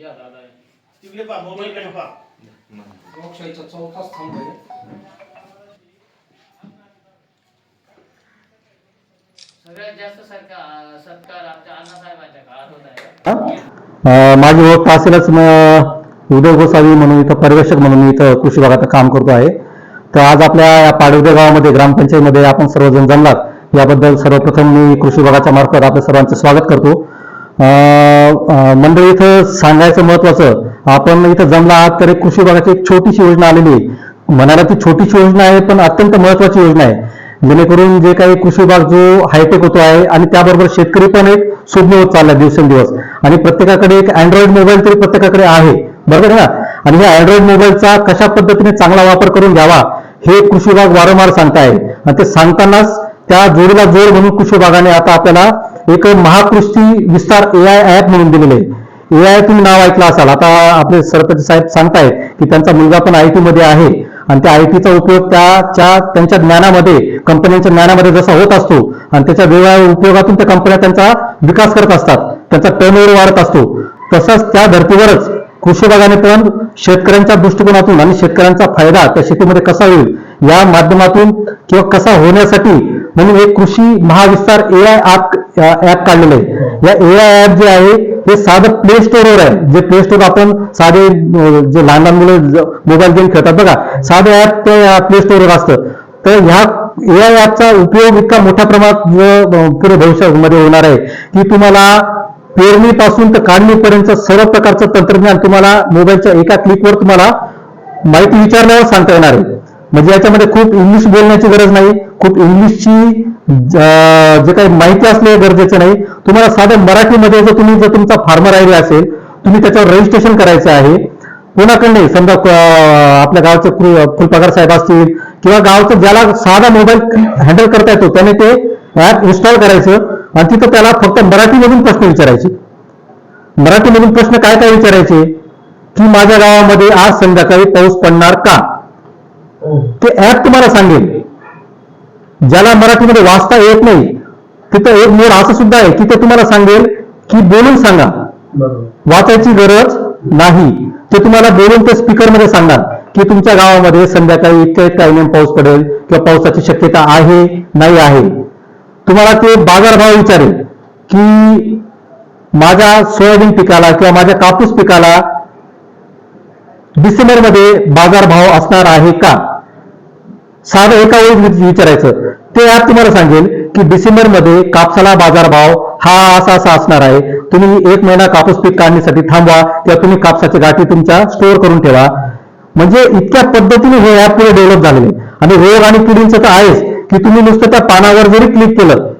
या दादा. तिकडे पहा मोबाईल पहा. लोकशाहीचा चौथा स्तंभ आहे. सगळ्यात जास्त सरकार सत्कार आमच्या अण्णासाहेबांच्या काळात होत आहे. अ, माझी ओळख असेलच म- उदय गोसावी म्हणून इथं पर्यवेक्षक म्हणून मी इथं कृषी भागात काम करतो आहे. तर आज आपल्या या पाडवदे गावामध्ये ग्रामपंचायतीमध्ये आपण सर्वजण जमलात याबद्दल सर्वप्रथम मी कृषी विभागाच्या मार्फत आपल्या सर्वांचं स्वागत करतो. मंडळी इथं सांगायचं महत्वाचं आपण इथं जमला आहात तर कृषी विभागाची एक छोटीशी योजना आलेली आहे. म्हणायला ती छोटीशी योजना आहे पण अत्यंत महत्वाची योजना आहे. जेणेकरून जे काही कृषी विभाग जो हायटेक होतो आहे आणि त्याबरोबर शेतकरी पण एक सुज्ञ होत चालला दिवसेंदिवस. आणि प्रत्येकाकडे एक अँड्रॉइड मोबाईल तरी प्रत्येकाकडे आहे. बरोबर आहे ना? आणि ह्या अँड्रॉइड मोबाईलचा कशा पद्धतीने चांगला वापर करून घ्यावा हे कृषी विभाग वारंवार सांगताय आणि ते सांगतानाच त्या जोडीला जोड म्हणून कृषी विभागाने आता आपल्याला एक महाकृषी विस्तार ए आय ऍप म्हणून दिलेले आहे. एआय तुम्ही नाव ऐकलं असाल. आता आपले सरपंच साहेब सांगतायत की त्यांचा मुलगा पण आय टी मध्ये आहे आणि त्या आय टीचा उपयोग त्याच्या त्यांच्या ज्ञानामध्ये कंपन्यांच्या ज्ञानामध्ये जसा होत असतो आणि त्याच्या वेगवेगळ्या उपयोगातून त्या कंपन्या त्यांचा विकास करत असतात. त्यांचा टर्नओव्हर वाढत असतो. तसंच त्या धर्तीवरच कृषी विभागाने पण शेतकऱ्यांच्या दृष्टिकोनातून आणि शेतकऱ्यांचा फायदा त्या शेतीमध्ये कसा होईल या माध्यमातून किंवा कसा होण्यासाठी म्हणून एक कृषी महाविस्तार ए आय ऍप काढलेलं आहे या ए आय ऍप जे आहे हे साधं प्ले स्टोरवर आहे. जे प्ले स्टोअर आपण साधे जे लहान लहान मुलं मोबाईल गेम खेळतात बघा साधं ऍप ते प्ले स्टोरवर असतं. तर ह्या ए आय ऍपचा उपयोग इतका मोठ्या प्रमाणात पुढे भविष्यामध्ये होणार आहे की तुम्हाला पेरणीपासून तर काढणीपर्यंत सर्व प्रकारचं तंत्रज्ञान तुम्हाला मोबाईलच्या एका क्लिकवर तुम्हाला माहिती विचारल्यावर सांगता येणार आहे. म्हणजे याच्यामध्ये खूप इंग्लिश बोलण्याची गरज नाही खूप इंग्लिशची जे काही माहिती असणे गरजेचं नाही. तुम्हाला साधं मराठीमध्ये जर तुम्ही जर तुमचा फार्मर आयडी असेल तुम्ही त्याच्यावर रजिस्ट्रेशन करायचं आहे. कोणाकडे नाही समजा आपल्या गावचे फुल- साहेब असतील किंवा गावचं ज्याला साधा मोबाईल हँडल करता येतो त्याने ते ऍप इन्स्टॉल करायचं आणि तिथं त्याला फक्त मराठीमधून प्रश्न विचारायचे. मराठीमधून प्रश्न काय काय विचारायचे? की माझ्या गावामध्ये आज संध्याकाळी पाऊस पडणार का? ते ऍप तुम्हाला सांगेल. ज्याला मराठीमध्ये वाचता येत नाही तिथं एक मोड असं सुद्धा आहे की ते तुम्हाला सांगेल की बोलून सांगा. वाचायची गरज नाही. ते तुम्हाला बोलून ते स्पीकरमध्ये सांगणार की तुमच्या गावामध्ये संध्याकाळी इतक्या इतक्या एम पाऊस पडेल किंवा पावसाची शक्यता आहे नाही आहे. तुम्हाला ते बाजारभाव विचारेल की माझ्या सोयाबीन पिकाला किंवा माझ्या कापूस पिकाला डिसेंबरमध्ये बाजारभाव असणार आहे का? साधं एका वेळी विचारायचं. ते ॲप तुम्हाला सांगेल की डिसेंबरमध्ये कापसाला बाजारभाव हा असा असा असणार आहे. तुम्ही एक महिना कापूस पीक काढण्यासाठी थांबवा किंवा तुम्ही कापसाच्या गाठी तुमच्या स्टोअर करून ठेवा. म्हणजे इतक्या पद्धतीने हे ऍप पुढे डेव्हलप झालेले. आणि रोग आणि किडींचं तर आहेच की तुम्ही नुसतं त्या पानावर जरी क्लिक केलं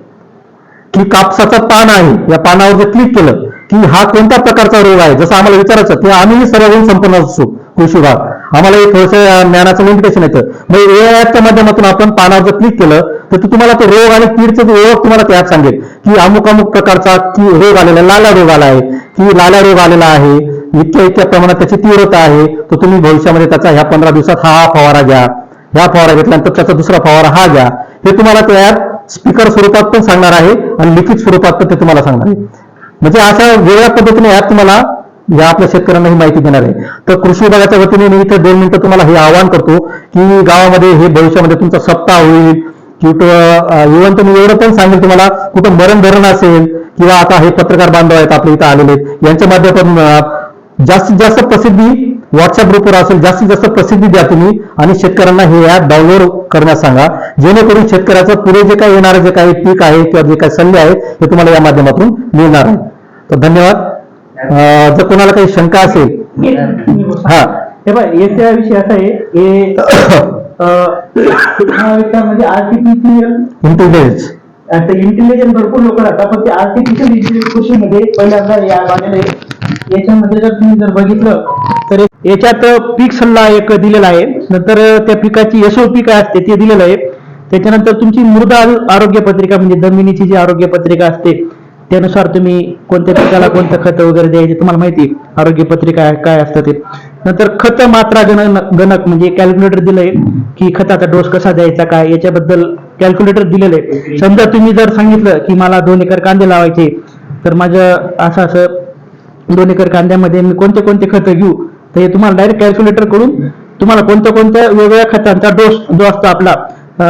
की कापसाचा पान आहे या पानावर जर क्लिक केलं की हा कोणत्या प्रकारचा रोग आहे? जसं आम्हाला विचारायचं ते आम्ही सर्व संपन्न असतो कृषी विभाग आम्हाला एक थोडंसं ज्ञानाचं लिमिटेशन येतं. मग ए ऍपच्या माध्यमातून आपण पानावर जर क्लिक केलं तर ते तुम्हाला तो रोग आणि कीडचं ओळख तुम्हाला ते सांगेल. की अमुक अमुक प्रकारचा की रोग आलेला लाला रोग आला आहे की लाला रोग आलेला आहे इतक्या इतक्या प्रमाणात त्याची तीव्रता आहे तर तुम्ही भविष्यामध्ये त्याचा ह्या पंधरा दिवसात हा फवारा घ्या. ह्या फवारा घेतल्यानंतर त्याचा दुसरा फवारा हा घ्या. हे तुम्हाला ते स्पीकर स्वरूपात पण सांगणार आहे आणि लिखित स्वरूपात पण ते तुम्हाला सांगणार आहे. म्हणजे अशा वेगळ्या पद्धतीने ऍप तुम्हाला या आपल्या शेतकऱ्यांना ही माहिती देणार आहे. तर कृषी विभागाच्या वतीने मी इथे दोन मिनिटं तुम्हाला हे आवाहन करतो की गावामध्ये हे भविष्यामध्ये तुमचा सप्ताह होईल किंवा इव्हन तुम्ही एवढं पण सांगेल तुम्हाला कुठं मरण धरण असेल किंवा आता हे पत्रकार बांधव आहेत आपल्या इथं आलेले आहेत यांच्या माध्यमातून जास्तीत जास्त प्रसिद्धी व्हॉट्सअप ग्रुपवर असेल जास्तीत जास्त प्रसिद्धी द्या तुम्ही आणि शेतकऱ्यांना हे ऍप डाउनलोड करण्यास सांगा. जेणेकरून शेतकऱ्याचं पुढे जे काही येणारं जे काही पीक आहे किंवा जे काही सल्ले आहेत ते तुम्हाला या माध्यमातून मिळणार आहे. तर धन्यवाद. जर कोणाला काही शंका असेल हा. हे बघ याच्या विषय असा आहे म्हणजे आर्टिफिशियल इंटेलिजन्स आता इंटेलिजन्स भरपूर लोक राहतात पण ते आर्टिफिशियल इंटेलिजन्स कृषीमध्ये पहिल्यांदा या आलेलं याच्यामध्ये जर तुम्ही जर बघितलं तर याच्यात पीक सल्ला एक दिलेला आहे. नंतर त्या पिकाची यशोपी काय असते ते दिलेलं आहे. त्याच्यानंतर तुमची मृदा आरोग्य पत्रिका म्हणजे जमिनीची जी आरोग्य पत्रिका असते त्यानुसार तुम्ही कोणत्या पिकाला कोणतं खत वगैरे द्यायचे तुम्हाला माहिती आहे. आरोग्य पत्रिका काय असतं ते. नंतर खत मात्रा गणन गणक म्हणजे कॅल्क्युलेटर दिलंय की खताचा डोस कसा द्यायचा काय? याच्याबद्दल कॅल्क्युलेटर दिलेलं आहे. समजा तुम्ही जर सांगितलं की मला दोन एकर कांदे लावायचे तर माझं असं असं दोन एकर कांद्यामध्ये मी कोणते कोणते खतं घेऊ? तर हे तुम्हाला डायरेक्ट कॅल्क्युलेटरकडून तुम्हाला कोणत्या कोणत्या वेगवेगळ्या खतांचा डोस जो असतो आपला.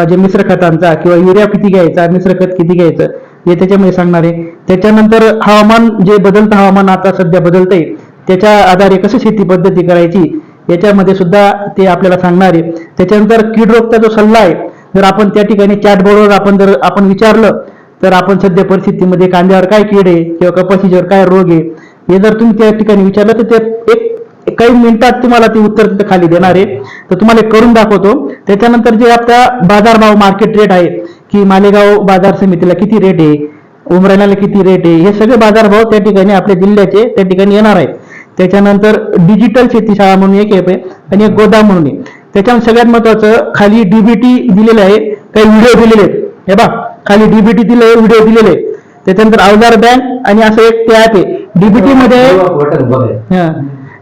जे मिश्र खतांचा किंवा युरिया किती घ्यायचा मिश्र खत किती घ्यायचं हे त्याच्यामध्ये सांगणार आहे. त्याच्यानंतर हवामान जे बदलतं हवामान आता सध्या बदलतंय त्याच्या आधारे कसं शेती पद्धती करायची याच्यामध्ये सुद्धा ते आपल्याला सांगणार आहे. त्याच्यानंतर कीड रोगचा जो सल्ला आहे जर आपण त्या ठिकाणी चॅटबोर्डवर आपण जर आपण विचारलं तर आपण सध्या परिस्थितीमध्ये कांद्यावर काय कीड आहे किंवा कपाशीवर काय रोग आहे हे जर तुम्ही त्या ठिकाणी विचारलं तर ते एक काही मिनिटात तुम्हाला ते उत्तर खाली देणार आहे. तर तुम्हाला करून दाखवतो. त्याच्यानंतर जे आपला बाजारभाव मार्केट रेट आहे की मालेगाव बाजार समितीला किती रेट आहे उमराण्याला किती रेट आहे हे सगळे बाजारभाव त्या ठिकाणी आपल्या जिल्ह्याचे त्या ठिकाणी येणार आहे त्याच्यानंतर डिजिटल शेतीशाळा म्हणून एक ॲप आहे आणि एक गोदाम म्हणून आहे त्याच्यामध्ये सगळ्यात महत्वाचं खाली डीबीटी दिलेलं आहे काही व्हिडिओ दिलेले आहेत. हे बा खाली डीबीटी दिले व्हिडिओ दिलेले आहेत. त्याच्यानंतर अवजार बँक आणि असं एक ते ॲप आहे. डीबीटी मध्ये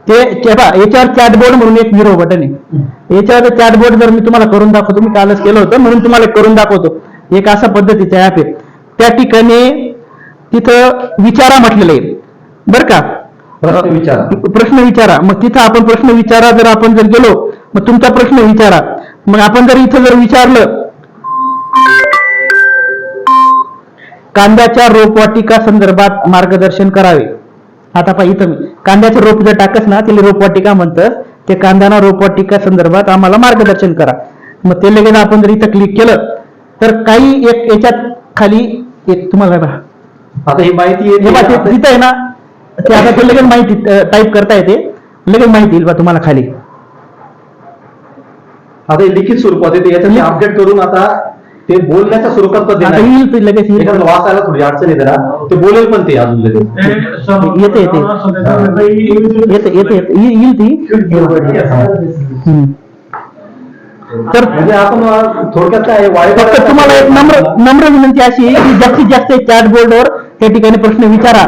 ते ते याच्यावर चॅटबोर्ड म्हणून एक झिरो बटन आहे. याच्यावर चॅटबोर्ड जर मी तुम्हाला करून दाखवतो मी कालच केलं होतं म्हणून तुम्हाला करून दाखवतो. एक असा पद्धतीचा ऍप आहे त्या ठिकाणी तिथं विचारा म्हटलेलं आहे. बरं का? प्रश्न विचारा. प्रश्न विचारा. मग तिथं आपण प्रश्न विचारा जर आपण जर गेलो मग तुमचा प्रश्न विचारा. मग आपण जर इथं जर विचारलं कांद्याच्या रोपवाटिका संदर्भात मार्गदर्शन करावे. आता पहा इथं मी. कांद्याचं रोप जर टाकस ना त्याला रोपवाटिका म्हणतं. ते कांद्याना रोपवाटिका संदर्भात आम्हाला मार्गदर्शन करा. मग ते लगेच आपण जर इथं क्लिक केलं तर काही एक याच्यात खाली एक तुम्हाला बघा. आता ही माहिती हे बघा ते येते तिथं आहे ना ते आता ते लगेच माहिती टाईप करता येते. लगेच माहिती येईल बा तुम्हाला खाली. आता हे लिखित स्वरूपात येते याच्यात अपडेट करून आता ते बोलण्याच्या स्वरूपात पण आता देणार. येईल ते लगेच येईल एखादं वाचायला थोडी अडचण येते ना. ते बोलेल पण ते अजून लगेच. येते येते. येते येते येते. येईल येईल ती. हम्म. तर म्हणजे आपण थोडक्यात काय फक्त तुम्हाला एक नम्र नम्र विनंती अशी आहे की जास्तीत जास्त चॅट बोर्डवर त्या ठिकाणी प्रश्न विचारा.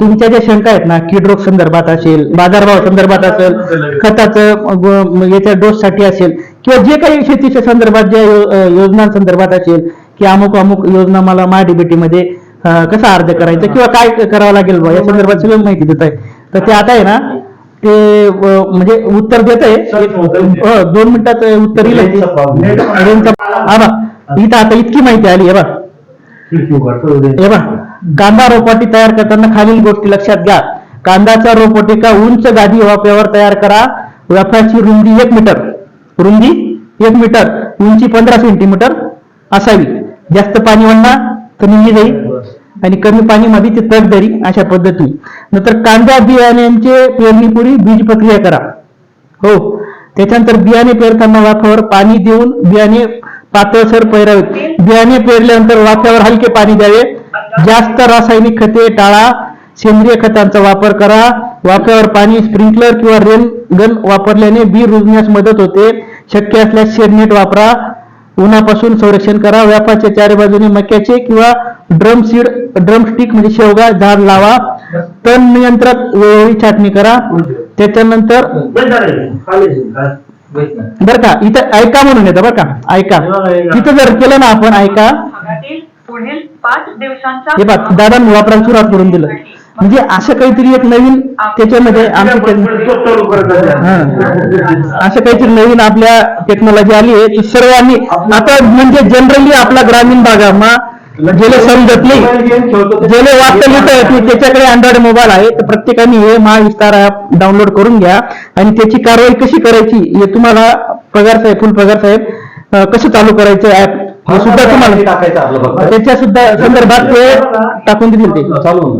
तुमच्या ज्या शंका आहेत ना कीड रोग संदर्भात असेल बाजारभाव संदर्भात असेल खताचं अं, ग- म- याच्या डोस साठी असेल किंवा जे काही शेतीच्या संदर्भात ज्या यो- अं, योजनांसंदर्भात असेल की अमुक अमुक योजना मला महाडीबीटी मध्ये अं, कसा अर्ज करायचा किंवा काय करावं लागेल बुवा, या संदर्भात सगळं माहिती देत आहे तर ते आता आहे ना ते म्हणजे उत्तर देत आहे दोन मिनिटात उत्तर येईल हा इथं आता इतकी माहिती आली बा. हे बा कांदा रोपवाटी तयार करताना खालील गोष्टी लक्षात घ्या. कांद्याचा रोपवाटिका उंच गादी वाफ्यावर तयार करा? वाफ्याची रुंदी एक मीटर. रुंदी एक मीटर. उंची पंधरा सेंटीमीटर असावी. जास्त पाणी वाढणार निघी जाईल. आणि कमी पाणीमध्ये ते तडदरी अशा पद्धतीने. नंतर कांदा बियाण्यांचे पेरणीपूर्वी बीज प्रक्रिया करा. हो. त्याच्यानंतर बियाणे पेरताना वाफावर पाणी देऊन बियाणे पातळसर पेरावे बियाणे पेरल्यानंतर वाफ्यावर हलके पाणी द्यावे. जास्त रासायनिक खते टाळा. सेंद्रिय खतांचा वापर करा. वाफ्यावर पाणी स्प्रिंकलर किंवा रेन गन वापरल्याने बी रुजण्यास मदत होते. शक्य असल्यास शेडनेट वापरा. उन्हापासून संरक्षण करा. व्यापाच्या चारी बाजूने मक्याचे किंवा ड्रम सीड ड्रम स्टिक म्हणजे शेवगा झाड लावा. तण नियंत्रक वेळोवेळी छाटणी करा. त्याच्यानंतर बरं का इथं ऐका म्हणून येतं बरं का ऐका. इथं जर केलं ना आपण ऐका. पुढील पाच दिवसांचा हे बघ दादा मुळापर्यंत सुरुवात करून दिलं. म्हणजे असं काहीतरी एक नवीन त्याच्यामध्ये आमच्या असं काहीतरी नवीन आपल्या टेक्नॉलॉजी आली आहे. ती सर्वांनी आता म्हणजे जनरली आपला ग्रामीण भागामा गेले समजत नाही. ज्याला लिहिता येत नाही त्याच्याकडे अँड्रॉइड मोबाईल आहे. तर प्रत्येकाने हे महाविस्तार ऍप डाउनलोड करून घ्या. आणि त्याची कारवाई कशी करायची हे तुम्हाला पगार साहेब फुल पगार साहेब कसं चालू करायचं ऍप हे सुद्धा तुम्हाला टाकायचं आपलं त्याच्या सुद्धा संदर्भात ते टाकून देतील ते. चालू